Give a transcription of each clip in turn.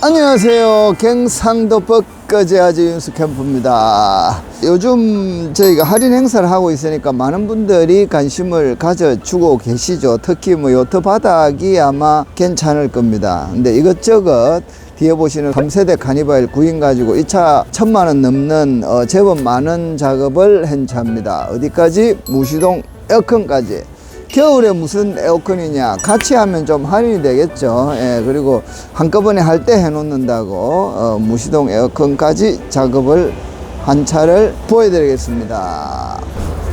안녕하세요. 경상도 벚거제아지 윤수 캠프입니다. 요즘 저희가 할인 행사를 하고 있으니까 많은 분들이 관심을 가져주고 계시죠. 특히 뭐 요트 바닥이 아마 괜찮을 겁니다. 근데 이것저것 뒤에 보시는 3세대 카니발 구인 가지고 이 차 천만 원 넘는 어, 제법 많은 작업을 한 차입니다. 어디까지? 무시동 에어컨까지. 겨울에 무슨 에어컨이냐 같이 하면 좀 할인이 되겠죠. 예, 그리고 한꺼번에 할 때 해놓는다고 어, 무시동 에어컨까지 작업을 한 차를 보여드리겠습니다.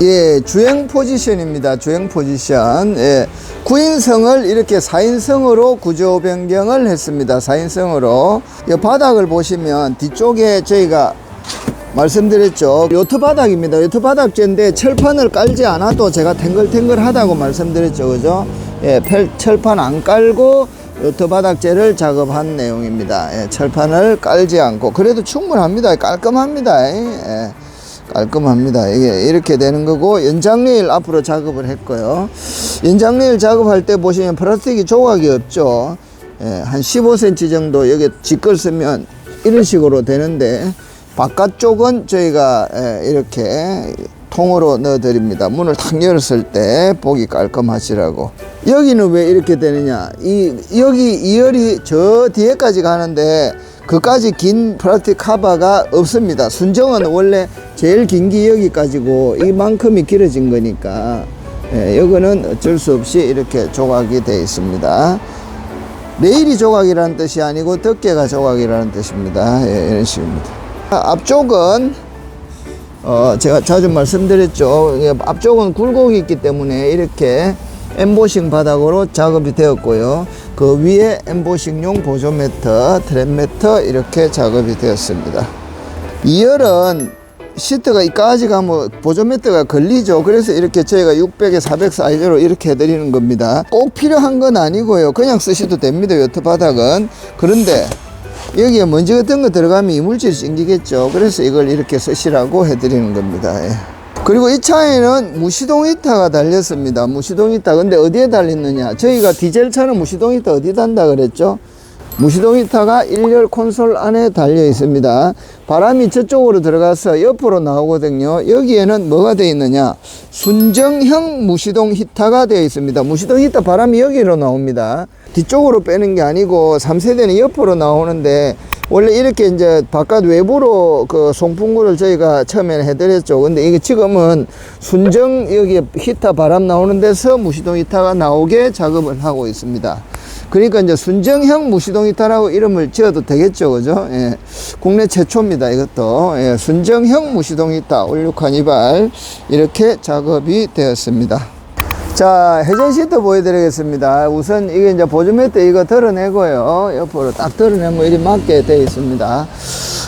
예 주행 포지션입니다. 주행 포지션. 예, 9인승을 이렇게 4인승으로 구조 변경을 했습니다. 4인승으로. 이 바닥을 보시면 뒤쪽에 저희가 말씀드렸죠. 요트 바닥입니다. 요트 바닥재인데 철판을 깔지 않아도 제가 탱글탱글 하다고 말씀드렸죠. 그죠? 예, 펠, 철판 안 깔고 요트 바닥재를 작업한 내용입니다. 예, 철판을 깔지 않고 그래도 충분합니다. 깔끔합니다. 예, 깔끔합니다. 이게 이렇게 되는 거고 연장레일 앞으로 작업을 했고요. 연장레일 작업할 때 보시면 플라스틱이 조각이 없죠. 예, 한 15cm 정도 여기 직걸 쓰면 이런 식으로 되는데 바깥쪽은 저희가 예, 이렇게 통으로 넣어 드립니다. 문을 탁 열었을 때 보기 깔끔하시라고. 여기는 왜 이렇게 되느냐? 이 여기 2열이 저 뒤에까지 가는데 그까지 긴 플라스틱 카바가 없습니다. 순정은 원래 제일 긴 게 여기까지고 이만큼이 길어진 거니까 예, 여기는 어쩔 수 없이 이렇게 조각이 되어 있습니다. 레일이 조각이라는 뜻이 아니고 덮개가 조각이라는 뜻입니다. 예, 이런 식입니다 앞쪽은 어 제가 자주 말씀드렸죠. 앞쪽은 굴곡이 있기 때문에 이렇게 엠보싱 바닥으로 작업이 되었고요. 그 위에 엠보싱용 보조 매트 트랩 매트 이렇게 작업이 되었습니다. 2열은 시트가 이까지 가면 보조 매트가 걸리죠. 그래서 이렇게 저희가 600에 400 사이즈로 이렇게 해드리는 겁니다. 꼭 필요한 건 아니고요. 그냥 쓰셔도 됩니다. 요트 바닥은. 그런데 여기에 먼지 같은 거 들어가면 이물질이 생기겠죠. 그래서 이걸 이렇게 쓰시라고 해드리는 겁니다. 예. 그리고 이 차에는 무시동 히터가 달렸습니다. 무시동 히터. 근데 어디에 달렸느냐? 저희가 디젤 차는 무시동 히터 어디 단다 그랬죠? 무시동 히터가 1열 콘솔 안에 달려 있습니다. 바람이 저쪽으로 들어가서 옆으로 나오거든요. 여기에는 뭐가 되어 있느냐? 순정형 무시동 히터가 되어 있습니다. 무시동 히터 바람이 여기로 나옵니다. 뒤쪽으로 빼는 게 아니고 3세대는 옆으로 나오는데 원래 이렇게 이제 바깥 외부로 그 송풍구를 저희가 처음에는 해드렸죠. 근데 이게 지금은 순정 여기 히터 바람 나오는 데서 무시동 히터가 나오게 작업을 하고 있습니다. 그러니까 이제 순정형 무시동 히터라고 이름을 지어도 되겠죠. 그죠? 예. 국내 최초입니다. 이것도. 예. 순정형 무시동 히터 올육한 이발 이렇게 작업이 되었습니다. 자, 회전 시트 보여드리겠습니다. 우선 이게 이제 보조 매트 이거 덜어내고요. 옆으로 딱 덜어내면 이리 맞게 되어 있습니다.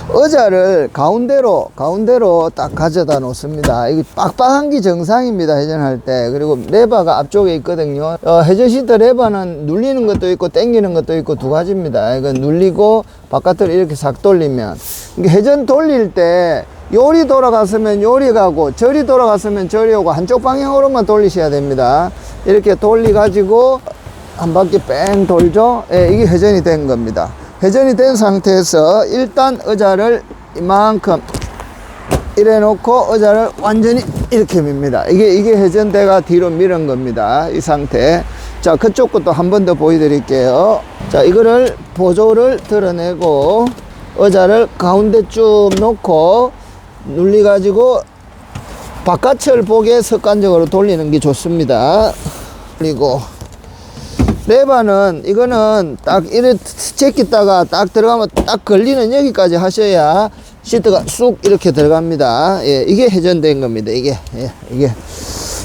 의자를 가운데로, 가운데로 딱 가져다 놓습니다. 이게 빡빡한 게 정상입니다. 회전할 때. 그리고 레버가 앞쪽에 있거든요. 어, 회전 시트 레버는 눌리는 것도 있고 당기는 것도 있고 두 가지입니다. 이거 눌리고 바깥으로 이렇게 싹 돌리면. 이게 회전 돌릴 때 요리 돌아갔으면 요리 가고 저리 돌아갔으면 저리 오고 한쪽 방향으로만 돌리셔야 됩니다 이렇게 돌리 가지고 한 바퀴 뺑 돌죠 예, 이게 회전이 된 겁니다 회전이 된 상태에서 일단 의자를 이만큼 이래 놓고 의자를 완전히 이렇게 밉니다. 이게 이게 회전대가 뒤로 밀은 겁니다. 이 상태. 자 그쪽 것도 한 번 더 보여드릴게요. 자 이거를 보조를 드러내고 의자를 가운데 쭉 놓고 눌리 가지고 바깥을 보게 습관적으로 돌리는 게 좋습니다. 그리고 레바는 이거는 딱 이래 제끼다가 딱 들어가면 딱 걸리는 여기까지 하셔야 시트가 쑥 이렇게 들어갑니다 예, 이게 회전된 겁니다 이게 예, 이게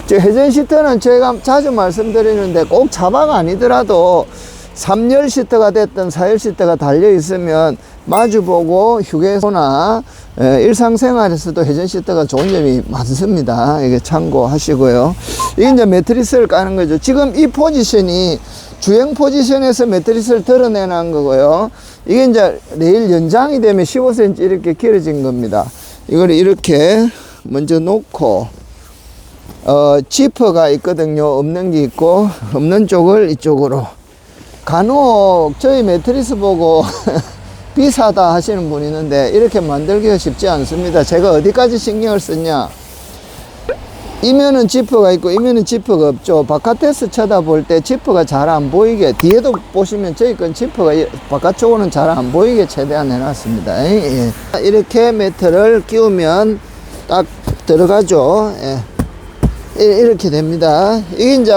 저 회전 시트는 제가 자주 말씀드리는데 꼭 자바가 아니더라도 3열 시트가 됐든 4열 시트가 달려 있으면 마주보고 휴게소나 에, 일상생활에서도 회전 시트가 좋은 점이 많습니다. 이게 참고하시고요. 이게 이제 매트리스를 까는 거죠. 지금 이 포지션이 주행 포지션에서 매트리스를 드러내는 거고요. 이게 이제 레일 연장이 되면 15cm 이렇게 길어진 겁니다. 이걸 이렇게 먼저 놓고 어, 지퍼가 있거든요. 없는 게 있고 없는 쪽을 이쪽으로 간혹 저희 매트리스 보고 비싸다 하시는 분이 있는데 이렇게 만들기가 쉽지 않습니다. 제가 어디까지 신경을 썼냐? 이면은 지퍼가 있고 이면은 지퍼가 없죠. 바깥에서 쳐다볼 때 지퍼가 잘 안 보이게 뒤에도 보시면 저희 건 지퍼가 이- 바깥쪽으로는 잘 안 보이게 최대한 해놨습니다. 예. 이렇게 매트를 끼우면 딱 들어가죠. 예. 이- 이렇게 됩니다. 이게 이제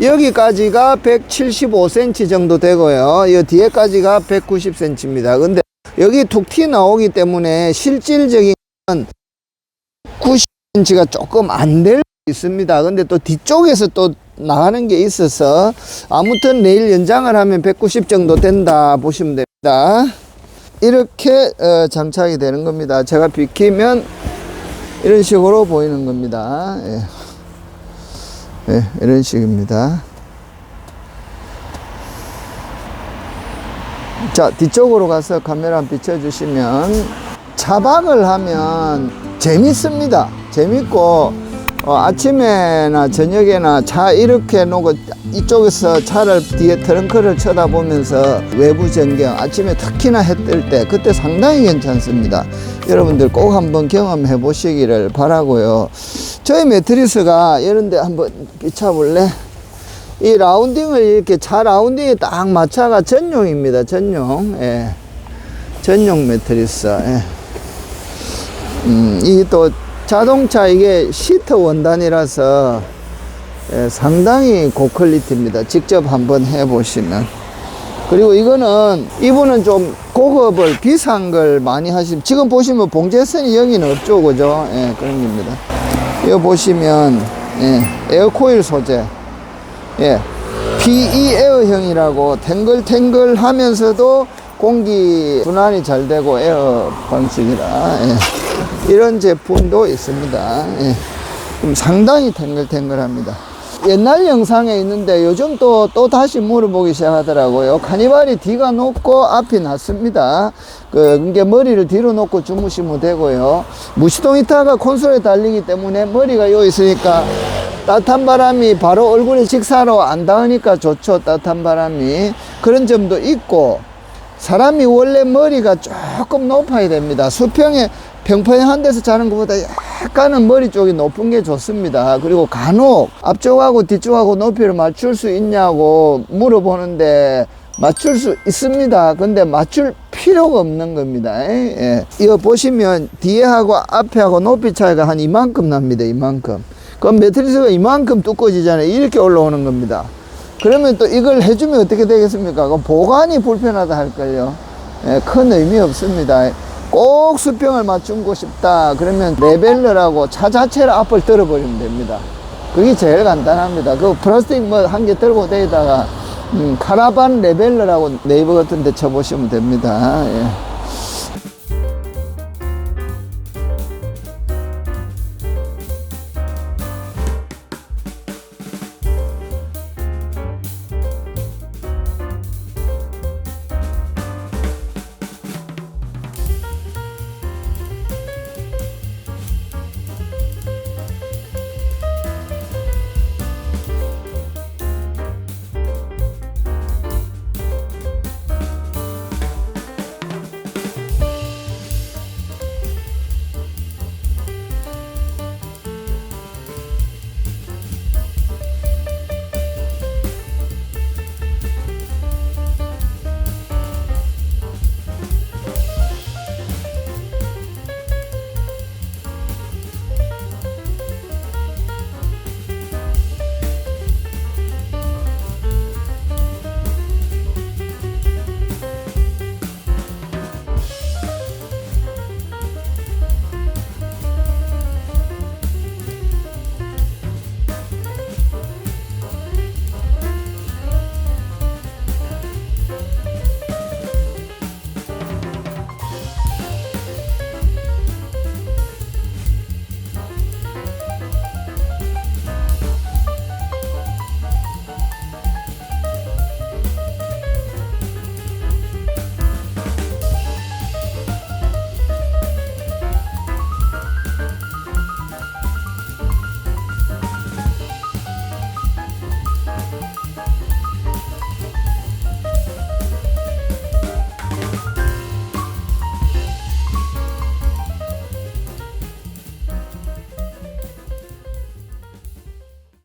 여기까지가 175cm 정도 되고요. 이 뒤에까지가 190cm입니다. 근데 여기 툭 튀 나오기 때문에 실질적인 90cm가 조금 안될수 있습니다. 근데 또 뒤쪽에서 또 나가는 게 있어서 아무튼 내일 연장을 하면 190 정도 된다 보시면 됩니다. 이렇게 어, 장착이 되는 겁니다. 제가 비키면 이런 식으로 보이는 겁니다. 예. 예, 이런 식입니다. 자, 뒤쪽으로 가서 카메라 비춰주시면 차박을 하면 재밌습니다. 재밌고 어, 아침에나 저녁에나 차 이렇게 놓고 이쪽에서 차를 뒤에 트렁크를 쳐다보면서 외부 전경 아침에 특히나 해 뜰 때 그때 상당히 괜찮습니다. 여러분들 꼭 한번 경험해 보시기를 바라고요. 저희 매트리스가 이런데 한번 비춰볼래? 이 라운딩을 이렇게 차 라운딩에 딱 맞춰가 전용입니다. 전용. 예. 전용 매트리스. 예. 음, 이또 자동차 이게 시트 원단이라서 예, 상당히 고퀄리티입니다. 직접 한번 해보시면. 그리고 이거는 이분은 좀 고급을 비싼 걸 많이 하시면 지금 보시면 봉제선이 여기는 없죠, 그죠? 예, 그런 겁니다. 이거 보시면 예, 에어코일 소재. 예, PE 에어형이라고 탱글탱글 하면서도 공기 순환이 잘 되고 에어 방식이라 예. 이런 제품도 있습니다. 예. 좀 상당히 탱글탱글합니다. 옛날 영상에 있는데 요즘 또, 또 다시 물어보기 시작하더라고요. 카니발이 뒤가 높고 앞이 낮습니다. 그, 그게 머리를 뒤로 놓고 주무시면 되고요. 무시동 히터가 콘솔에 달리기 때문에 머리가 여기 있으니까 따뜻한 바람이 바로 얼굴에 직사로 안 닿으니까 좋죠. 따뜻한 바람이. 그런 점도 있고, 사람이 원래 머리가 조금 높아야 됩니다. 수평에 평평한 데서 자는 것보다 약간은 머리 쪽이 높은 게 좋습니다. 그리고 간혹 앞쪽하고 뒤쪽하고 높이를 맞출 수 있냐고 물어보는데 맞출 수 있습니다. 근데 맞출 필요가 없는 겁니다. 예. 이거 보시면 뒤에하고 앞에하고 높이 차이가 한 이만큼 납니다. 이만큼. 그럼 매트리스가 이만큼 두꺼워지잖아요. 이렇게 올라오는 겁니다. 그러면 또 이걸 해주면 어떻게 되겠습니까? 보관이 불편하다 할걸요. 예, 큰 의미 없습니다. 꼭 수평을 맞추고 싶다. 그러면 레벨러라고 차 자체를 앞을 들어버리면 됩니다. 그게 제일 간단합니다. 그 플라스틱 뭐 한 개 들고 다니다가 음, 카라반 레벨러라고 네이버 같은 데 쳐보시면 됩니다. 예.